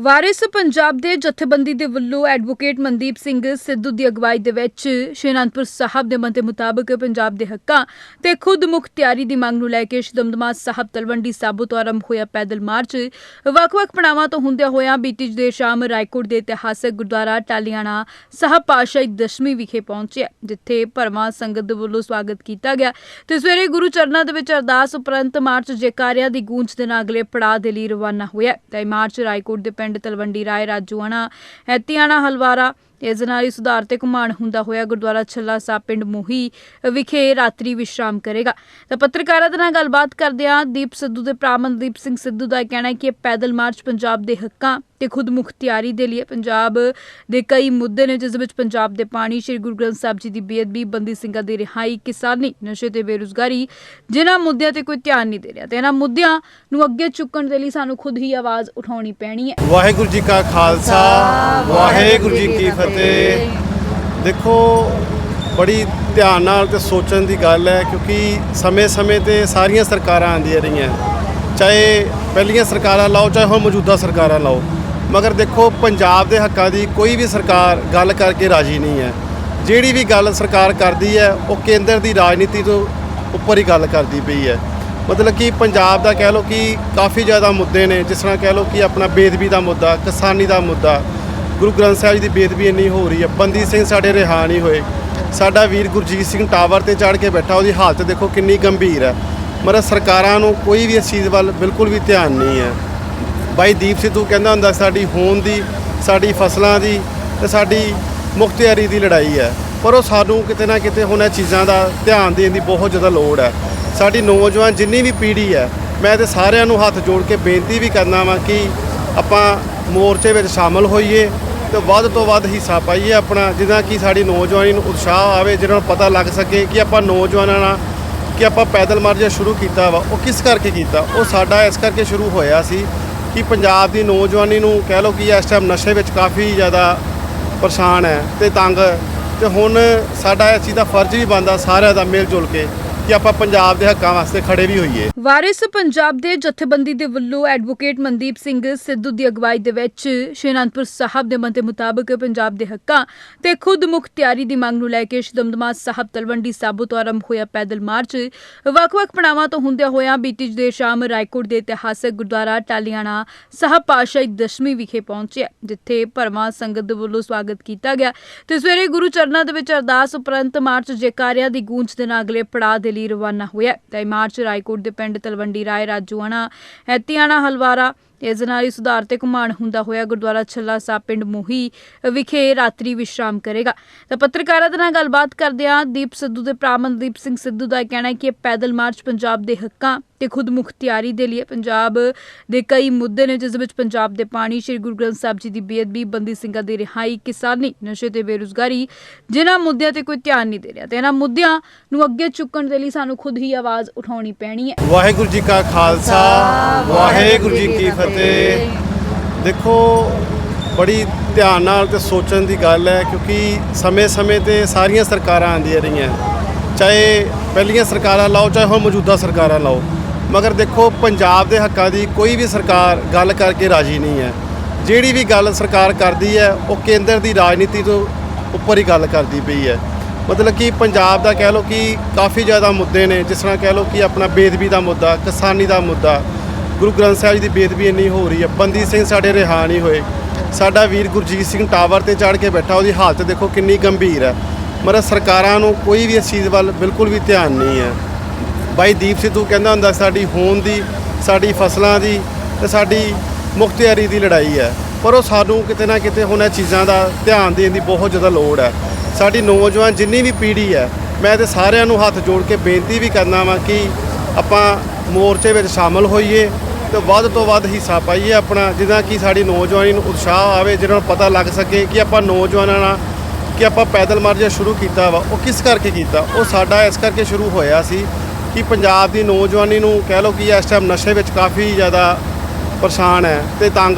ਵਾਰਿਸ ਪੰਜਾਬ ਦੇ ਜਥੇਬੰਦੀ ਦੇ ਵੱਲੋਂ ਐਡਵੋਕੇਟ ਮਨਦੀਪ ਸਿੰਘ ਸਿੱਧੂ ਦੀ ਅਗਵਾਈ ਦੇ ਵਿੱਚ ਸ਼੍ਰੀ ਅਨੰਦਪੁਰ ਸਾਹਿਬ ਦੇ ਮੰਤੇ ਮੁਤਾਬਕ ਪੰਜਾਬ ਦੇ ਹੱਕਾਂ ਤੇ ਖੁਦ ਮੁਖਤਿਆਰੀ ਦੀ ਮੰਗ ਨੂੰ ਲੈ ਕੇ ਸ਼੍ਰੀ ਦਮਦਮਾ ਸਾਹਿਬ ਤਲਵੰਡੀ ਸਾਬੋ ਤੋਂ ਆਰੰਭ ਹੋਇਆ ਪੈਦਲ ਮਾਰਚ। ਵੱਖ-ਵੱਖ ਪੜਾਵਾਂ ਤੋਂ ਹੁੰਦਿਆਂ ਹੋਇਆਂ ਬੀਤੀ ਦੇਰ ਸ਼ਾਮ ਰਾਏਕੋਟ ਦੇ ਇਤਿਹਾਸਕ ਗੁਰਦੁਆਰਾ ਟਾਲੀਆਣਾ ਸਾਹਿਬ ਪਾਤਸ਼ਾਹੀ ਦਸ਼ਮੀ ਵਿਖੇ ਪਹੁੰਚਿਆ, ਜਿੱਥੇ ਭਰਵਾਂ ਸੰਗਤ ਦੇ ਵੱਲੋਂ ਸਵਾਗਤ ਕੀਤਾ ਗਿਆ। ਤੇ ਸਵੇਰੇ ਗੁਰੂ ਚਰਨਾਂ ਦੇ ਵਿੱਚ ਅਰਦਾਸ ਉਪਰੰਤ ਮਾਰਚ ਜੈਕਾਰਿਆਂ ਦੀ ਗੂੰਜ ਦੇ ਨਾਲ ਅਗਲੇ ਪੜਾਅ ਦੇ ਲਈ ਰਵਾਨਾ ਹੋਇਆ। ਤੇ ਇਹ ਮਾਰਚ ਰਾਏਕੋਟ ਦੇ ਪਿੰਡ ਤਲਵੰਡੀ ਰਾਏ ਰਾਜੂਆਣਾ ਐਤੀਆਣਾ ਹਲਵਾਰਾ ਇਸ ਦੇ ਨਾਲ ਹੀ ਸੁਧਾਰ ਤੇ ਘੁਮਾਣ ਹੁੰਦਾ ਹੋਇਆ ਗੁਰਦੁਆਰਾ ਛੱਲਾ ਸਾਹਿਬ ਪਿੰਡ ਮੋਹੀ ਵਿਖੇ ਰਾਤਰੀ ਵਿਸ਼ਰਾਮ ਕਰੇਗਾ। ਤਾਂ ਪੱਤਰਕਾਰਾਂ ਦੇ ਨਾਲ ਗੱਲਬਾਤ ਕਰਦਿਆਂ ਦੀਪ ਸਿੱਧੂ ਦੇ ਭਰਾ ਮਨਦੀਪ ਸਿੰਘ ਸਿੱਧੂ ਦਾ ਇਹ ਕਹਿਣਾ ਹੈ ਕਿ ਇਹ ਪੈਦਲ ਮਾਰਚ ਪੰਜਾਬ ਦੇ ਹੱਕਾਂ ਤੇ ਖੁਦ ਮੁਖਤਿਆਰੀ ਦੇ ਲਈ। ਪੰਜਾਬ ਦੇ ਕਈ ਮੁੱਦੇ ਨੇ ਜਿਸ ਵਿੱਚ ਪੰਜਾਬ ਦੇ ਪਾਣੀ ਸ੍ਰੀ ਗੁਰੂ ਗ੍ਰੰਥ ਸਾਹਿਬ ਜੀ ਦੀ ਬੇਅਦਬੀ ਬੰਦੀ ਸਿੰਘਾਂ ਦੀ ਰਿਹਾਈ ਕਿਸਾਨੀ ਨਸ਼ੇ ਤੇ ਬੇਰੁਜ਼ਗਾਰੀ ਜਿਨ੍ਹਾਂ ਮੁੱਦਿਆਂ ਤੇ ਕੋਈ ਧਿਆਨ ਨਹੀਂ ਦੇ ਰਿਹਾ ਤੇ ਇਹਨਾਂ ਮੁੱਦਿਆਂ ਨੂੰ ਅੱਗੇ ਚੁੱਕਣ ਦੇ ਲਈ ਸਾਨੂੰ ਖੁਦ ਹੀ ਆਵਾਜ਼ ਉਠਾਉਣੀ ਪੈਣੀ ਹੈ। ਵਾਹਿਗੁਰੂ ਜੀ ਕਾ ਖਾਲਸਾ ਵਾਹਿਗੁਰੂ ਜੀ ਕੀ ਫਤਿਹ। ਦੇਖੋ, ਬੜੀ ਧਿਆਨ ਨਾਲ ਤੇ ਸੋਚਣ ਦੀ ਗੱਲ ਹੈ, ਕਿਉਂਕਿ ਸਮੇਂ-ਸਮੇਂ ਤੇ ਸਾਰੀਆਂ ਸਰਕਾਰਾਂ ਆਉਂਦੀਆਂ ਰਹੀਆਂ। ਚਾਹੇ ਪਹਿਲੀਆਂ ਸਰਕਾਰਾਂ ਲਾਓ, ਚਾਹੇ ਹੁਣ ਮੌਜੂਦਾ ਸਰਕਾਰਾਂ ਲਾਓ। ਮਗਰ ਦੇਖੋ, ਪੰਜਾਬ ਦੇ ਹੱਕਾਂ ਦੀ ਕੋਈ ਵੀ ਸਰਕਾਰ ਗੱਲ ਕਰਕੇ ਰਾਜੀ ਨਹੀਂ ਹੈ। ਜਿਹੜੀ ਵੀ ਗੱਲ ਸਰਕਾਰ ਕਰਦੀ ਹੈ, ਉਹ ਕੇਂਦਰ ਦੀ ਰਾਜਨੀਤੀ ਤੋਂ ਉੱਪਰ ਹੀ ਗੱਲ ਕਰਦੀ ਪਈ ਹੈ। ਮਤਲਬ ਕਿ ਪੰਜਾਬ ਦਾ ਕਹਿ ਲਓ ਕਿ ਕਾਫੀ ਜ਼ਿਆਦਾ ਮੁੱਦੇ ਨੇ, ਜਿਸ ਤਰ੍ਹਾਂ ਕਹਿ ਲਓ ਕਿ ਆਪਣਾ ਬੇਦਬੀ ਦਾ ਮੁੱਦਾ, ਕਿਸਾਨੀ ਦਾ ਮੁੱਦਾ ਗੁਰੂ ਗ੍ਰੰਥ ਸਾਹਿਬ ਜੀ ਦੀ ਬੇਦਬੀ ਇੰਨੀ ਹੋ ਰਹੀ ਹੈ, ਬੰਦੀ ਸਿੰਘ ਸਾਡੇ ਰਿਹਾ ਨਹੀਂ ਹੋਏ। ਸਾਡਾ ਵੀਰ ਗੁਰਜੀਤ ਸਿੰਘ ਟਾਵਰ ਤੇ ਚੜ੍ਹ ਕੇ ਬੈਠਾ, ਉਹਦੀ ਹਾਲਤ ਦੇਖੋ ਕਿੰਨੀ ਗੰਭੀਰ ਹੈ। ਮਤਲਬ ਸਰਕਾਰਾਂ ਨੂੰ ਕੋਈ ਵੀ ਇਸ ਚੀਜ਼ ਵੱਲ ਬਿਲਕੁਲ ਵੀ ਧਿਆਨ ਨਹੀਂ ਹੈ। ਬਾਈ ਦੀਪ ਸਿੱਧੂ ਕਹਿੰਦਾ ਹੁੰਦਾ, ਸਾਡੀ ਹੋਂਦ ਦੀ, ਸਾਡੀ ਫਸਲਾਂ ਦੀ ਤੇ ਸਾਡੀ ਮੁਖਤਿਆਰੀ ਦੀ ਲੜਾਈ ਹੈ। ਪਰ ਉਹ ਸਾਨੂੰ ਕਿਤੇ ਨਾ ਕਿਤੇ ਹੁਣ ਇਹ ਚੀਜ਼ਾਂ ਦਾ ਧਿਆਨ ਦੇਣ ਦੀ ਬਹੁਤ ਜ਼ਿਆਦਾ ਲੋੜ ਹੈ। ਸਾਡੀ ਨੌਜਵਾਨ ਜਿੰਨੀ ਵੀ ਪੀੜ੍ਹੀ ਹੈ, ਮੈਂ ਤੇ ਸਾਰਿਆਂ ਨੂੰ ਹੱਥ ਜੋੜ ਕੇ ਬੇਨਤੀ ਵੀ ਕਰਨਾ ਵਾਂ ਕਿ ਆਪਾਂ ਮੋਰਚੇ ਵਿੱਚ ਸ਼ਾਮਲ ਹੋਈਏ। ਤੇ ਵੱਧ ਤੋਂ ਵੱਧ ਹਿੱਸਾ ਪਾਈਏ ਆਪਣਾ, ਜਿੱਦਾਂ ਕਿ ਸਾਡੀ ਨੌਜਵਾਨੀ ਨੂੰ ਉਤਸ਼ਾਹ ਆਵੇ, ਜਿਹਨਾਂ ਨੂੰ ਪਤਾ ਲੱਗ ਸਕੇ ਕਿ ਆਪਾਂ ਨੌਜਵਾਨਾਂ ਨਾਲ ਕਿ ਆਪਾਂ ਪੈਦਲ ਮਾਰਚ ਸ਼ੁਰੂ ਕੀਤਾ ਵਾ, ਉਹ ਕਿਸ ਕਰਕੇ ਕੀਤਾ? ਉਹ ਸਾਡਾ ਇਸ ਕਰਕੇ ਸ਼ੁਰੂ ਹੋਇਆ ਸੀ ਕਿ ਪੰਜਾਬ ਦੀ ਨੌਜਵਾਨੀ ਨੂੰ ਕਹਿ ਲਓ ਕਿ ਇਸ ਟਾਈਮ ਨਸ਼ੇ ਵਿੱਚ ਕਾਫੀ ਜ਼ਿਆਦਾ ਪਰੇਸ਼ਾਨ ਹੈ ਤੇ ਤੰਗ ਤੇ ਹੁਣ ਸਾਡਾ ਇਸ ਚੀਜ਼ ਦਾ ਫਰਜ਼ ਵੀ ਬਣਦਾ ਸਾਰਿਆਂ ਦਾ ਮਿਲ ਜੁਲ ਕੇ। ਕਿ ਆਪਾਂ ਪੰਜਾਬ ਦੇ ਹੱਕਾਂ ਵਾਸਤੇ ਖੜੇ ਵੀ ਹੋਈਏ। ਵਾਰਿਸ ਪੰਜਾਬ ਦੇ ਜਥੇਬੰਦੀ ਦੇ ਵੱਲੋਂ ਐਡਵੋਕੇਟ ਮਨਦੀਪ ਸਿੰਘ ਸਿੱਧੂ ਦੀ ਅਗਵਾਈ ਦੇ ਵਿੱਚ ਸ਼੍ਰੀ ਅਨੰਦਪੁਰ ਸਾਹਿਬ ਦੇ ਮੰਤੇ ਮੁਤਾਬਕ ਪੰਜਾਬ ਦੇ ਹੱਕਾਂ ਤੇ ਖੁਦ ਮੁਖਤਿਆਰੀ ਦੀ ਮੰਗ ਨੂੰ ਲੈ ਕੇ ਸ਼੍ਰੀ ਸਾਹਿਬ ਤਲਵੰਡੀ ਸਾਬੋ ਤੋਂ ਆਰੰਭ ਹੋਇਆ ਪੈਦਲ ਮਾਰਚ, ਵੱਖ-ਵੱਖ ਪੜਾਵਾਂ ਤੋਂ ਹੁੰਦਿਆਂ ਹੋਇਆਂ ਬੀਤੀ ਦੇਰ ਸ਼ਾਮ ਰਾਏਕੋਟ ਦੇ ਇਤਿਹਾਸਕ ਗੁਰਦੁਆਰਾ ਟਾਲੀਆਣਾ ਸਾਹਿਬ ਪਾਤਸ਼ਾਹੀ ਦਸ਼ਮੀ ਵਿਖੇ ਪਹੁੰਚਿਆ, ਜਿੱਥੇ ਭਰਵਾਂ ਸੰਗਤ ਦੇ ਵੱਲੋਂ ਸਵਾਗਤ ਕੀਤਾ ਗਿਆ। ਤੇ ਸਵੇਰੇ ਗੁਰੂ ਚਰਨਾਂ ਦੇ ਵਿੱਚ ਅਰਦਾਸ ਉਪਰੰਤ ਮਾਰਚ ਜੈਕਾਰਿਆਂ ਦੀ ਗੂੰਜ ਦੇ ਨਾਲ ਅਗਲੇ ਪੜਾਅ ਦੇ ਲਈ ਰਵਾਨਾ ਹੋਇਆ ਤੇ ਮਾਰਚ ਰਾਏਕੋਟ ਦੇ ਪਿੰਡ ਤਲਵੰਡੀ ਰਾਏ ਰਾਜੂਆਣਾ ਹੈਤੀਆਣਾ ਹਲਵਾਰਾ ਇਸ ਦੇ ਨਾਲ ਹੀ ਸੁਧਾਰ ਤੇ ਘੁਮਾਣ ਹੁੰਦਾ ਹੋਇਆ ਗੁਰਦੁਆਰਾ ਛੱਲਾ ਸਾਹਿਬ ਪਿੰਡ ਮੋਹੀ ਵਿਖੇ ਰਾਤਰੀ ਵਿਸ਼ਰਾਮ ਕਰੇਗਾ। ਤਾਂ ਪੱਤਰਕਾਰਾਂ ਦੇ ਨਾਲ ਗੱਲਬਾਤ ਕਰਦਿਆਂ ਦੀਪ ਸਿੱਧੂ ਦੇ ਭਰਾ ਮਨਦੀਪ ਸਿੰਘ ਸਿੱਧੂ ਦਾ ਇਹ ਕਹਿਣਾ ਹੈ ਕਿ ਇਹ ਪੈਦਲ ਮਾਰਚ ਪੰਜਾਬ ਦੇ ਹੱਕਾਂ ਤੇ ਖੁਦ ਮੁਖਤਿਆਰੀ ਦੇ ਲਈ। ਪੰਜਾਬ ਦੇ ਕਈ ਮੁੱਦੇ ਨੇ ਜਿਸ ਵਿੱਚ ਪੰਜਾਬ ਦੇ ਪਾਣੀ ਸ੍ਰੀ ਗੁਰੂ ਗ੍ਰੰਥ ਸਾਹਿਬ ਜੀ ਦੀ ਬੇਅਦਬੀ ਬੰਦੀ ਸਿੰਘਾਂ ਦੀ ਰਿਹਾਈ ਕਿਸਾਨੀ ਨਸ਼ੇ ਤੇ ਬੇਰੁਜ਼ਗਾਰੀ ਜਿਨ੍ਹਾਂ ਮੁੱਦਿਆਂ ਤੇ ਕੋਈ ਧਿਆਨ ਨਹੀਂ ਦੇ ਰਿਹਾ ਤੇ ਇਹਨਾਂ ਮੁੱਦਿਆਂ ਨੂੰ ਅੱਗੇ ਚੁੱਕਣ ਦੇ ਲਈ ਸਾਨੂੰ ਖੁਦ ਹੀ ਆਵਾਜ਼ ਉਠਾਉਣੀ ਪੈਣੀ ਹੈ। ਵਾਹਿਗੁਰੂ ਜੀ ਕਾ ਖਾਲਸਾ ਵਾਹਿਗੁਰੂ ਜੀ ਕੀ ਫਤਿਹ। ਦੇਖੋ, ਬੜੀ ਧਿਆਨ ਨਾਲ ਤੇ ਸੋਚਣ ਦੀ ਗੱਲ ਹੈ, ਕਿਉਂਕਿ ਸਮੇਂ-ਸਮੇਂ ਤੇ ਸਾਰੀਆਂ ਸਰਕਾਰਾਂ ਆਉਂਦੀਆਂ ਰਹੀਆਂ। ਚਾਹੇ ਪਹਿਲੀਆਂ ਸਰਕਾਰਾਂ ਲਾਓ, ਚਾਹੇ ਹੁਣ ਮੌਜੂਦਾ ਸਰਕਾਰਾਂ ਲਾਓ। ਮਗਰ ਦੇਖੋ, ਪੰਜਾਬ ਦੇ ਹੱਕਾਂ ਦੀ ਕੋਈ ਵੀ ਸਰਕਾਰ ਗੱਲ ਕਰਕੇ ਰਾਜੀ ਨਹੀਂ ਹੈ। ਜਿਹੜੀ ਵੀ ਗੱਲ ਸਰਕਾਰ ਕਰਦੀ ਹੈ, ਉਹ ਕੇਂਦਰ ਦੀ ਰਾਜਨੀਤੀ ਤੋਂ ਉੱਪਰ ਹੀ ਗੱਲ ਕਰਦੀ ਪਈ ਹੈ। ਮਤਲਬ ਕਿ ਪੰਜਾਬ ਦਾ ਕਹਿ ਲਓ ਕਿ ਕਾਫੀ ਜ਼ਿਆਦਾ ਮੁੱਦੇ ਨੇ, ਜਿਸ ਤਰ੍ਹਾਂ ਕਹਿ ਲਓ ਕਿ ਆਪਣਾ ਬੇਦਬੀ ਦਾ ਮੁੱਦਾ, ਕਿਸਾਨੀ ਦਾ ਮੁੱਦਾ ਗੁਰੂ ਗ੍ਰੰਥ ਸਾਹਿਬ ਜੀ ਦੀ ਬੇਦਬੀ ਇੰਨੀ ਹੋ ਰਹੀ ਹੈ, ਬੰਦੀ ਸਿੰਘ ਸਾਡੇ ਰਿਹਾ ਨਹੀਂ ਹੋਏ। ਸਾਡਾ ਵੀਰ ਗੁਰਜੀਤ ਸਿੰਘ ਟਾਵਰ ਤੇ ਚੜ੍ਹ ਕੇ ਬੈਠਾ, ਉਹਦੀ ਹਾਲਤ ਦੇਖੋ ਕਿੰਨੀ ਗੰਭੀਰ ਹੈ। ਮਤਲਬ ਸਰਕਾਰਾਂ ਨੂੰ ਕੋਈ ਵੀ ਇਸ ਚੀਜ਼ ਵੱਲ ਬਿਲਕੁਲ ਵੀ ਧਿਆਨ ਨਹੀਂ ਹੈ। ਬਾਈ ਦੀਪ ਸਿੱਧੂ ਕਹਿੰਦਾ ਹੁੰਦਾ, ਸਾਡੀ ਹੋਂਦ ਦੀ, ਸਾਡੀ ਫਸਲਾਂ ਦੀ ਤੇ ਸਾਡੀ ਮੁਖਤਿਆਰੀ ਦੀ ਲੜਾਈ ਹੈ। ਪਰ ਉਹ ਸਾਨੂੰ ਕਿਤੇ ਨਾ ਕਿਤੇ ਹੁਣ ਇਹ ਚੀਜ਼ਾਂ ਦਾ ਧਿਆਨ ਦੇਣ ਦੀ ਬਹੁਤ ਜ਼ਿਆਦਾ ਲੋੜ ਹੈ। ਸਾਡੀ ਨੌਜਵਾਨ ਜਿੰਨੀ ਵੀ ਪੀੜ੍ਹੀ ਹੈ, ਮੈਂ ਤੇ ਸਾਰਿਆਂ ਨੂੰ ਹੱਥ ਜੋੜ ਕੇ ਬੇਨਤੀ ਵੀ ਕਰਨਾ ਵਾਂ ਕਿ ਆਪਾਂ ਮੋਰਚੇ ਵਿੱਚ ਸ਼ਾਮਲ ਹੋਈਏ। ਤੇ ਵੱਧ ਤੋਂ ਵੱਧ ਹਿੱਸਾ ਪਾਈਏ ਆਪਣਾ, ਜਿੱਦਾਂ ਕਿ ਸਾਡੀ ਨੌਜਵਾਨੀ ਨੂੰ ਉਤਸ਼ਾਹ ਆਵੇ, ਜਿਹਨਾਂ ਨੂੰ ਪਤਾ ਲੱਗ ਸਕੇ ਕਿ ਆਪਾਂ ਨੌਜਵਾਨਾਂ ਨਾਲ ਕਿ ਆਪਾਂ ਪੈਦਲ ਮਾਰਚ ਸ਼ੁਰੂ ਕੀਤਾ ਵਾ, ਉਹ ਕਿਸ ਕਰਕੇ ਕੀਤਾ? ਉਹ ਸਾਡਾ ਇਸ ਕਰਕੇ ਸ਼ੁਰੂ ਹੋਇਆ ਸੀ ਕਿ ਪੰਜਾਬ ਦੀ ਨੌਜਵਾਨੀ ਨੂੰ ਕਹਿ ਲਓ ਕਿ ਇਸ ਟਾਈਮ ਨਸ਼ੇ ਵਿੱਚ ਕਾਫੀ ਜ਼ਿਆਦਾ ਪਰੇਸ਼ਾਨ ਹੈ ਤੇ ਤੰਗ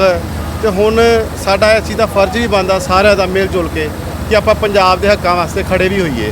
ਤੇ ਹੁਣ ਸਾਡਾ ਇਸ ਚੀਜ਼ ਦਾ ਫਰਜ਼ ਵੀ ਬਣਦਾ ਸਾਰਿਆਂ ਦਾ ਮਿਲ ਜੁਲ ਕੇ ਕਿ ਆਪਾਂ ਪੰਜਾਬ ਦੇ ਹੱਕਾਂ ਵਾਸਤੇ ਖੜੇ ਵੀ ਹੋਈਏ।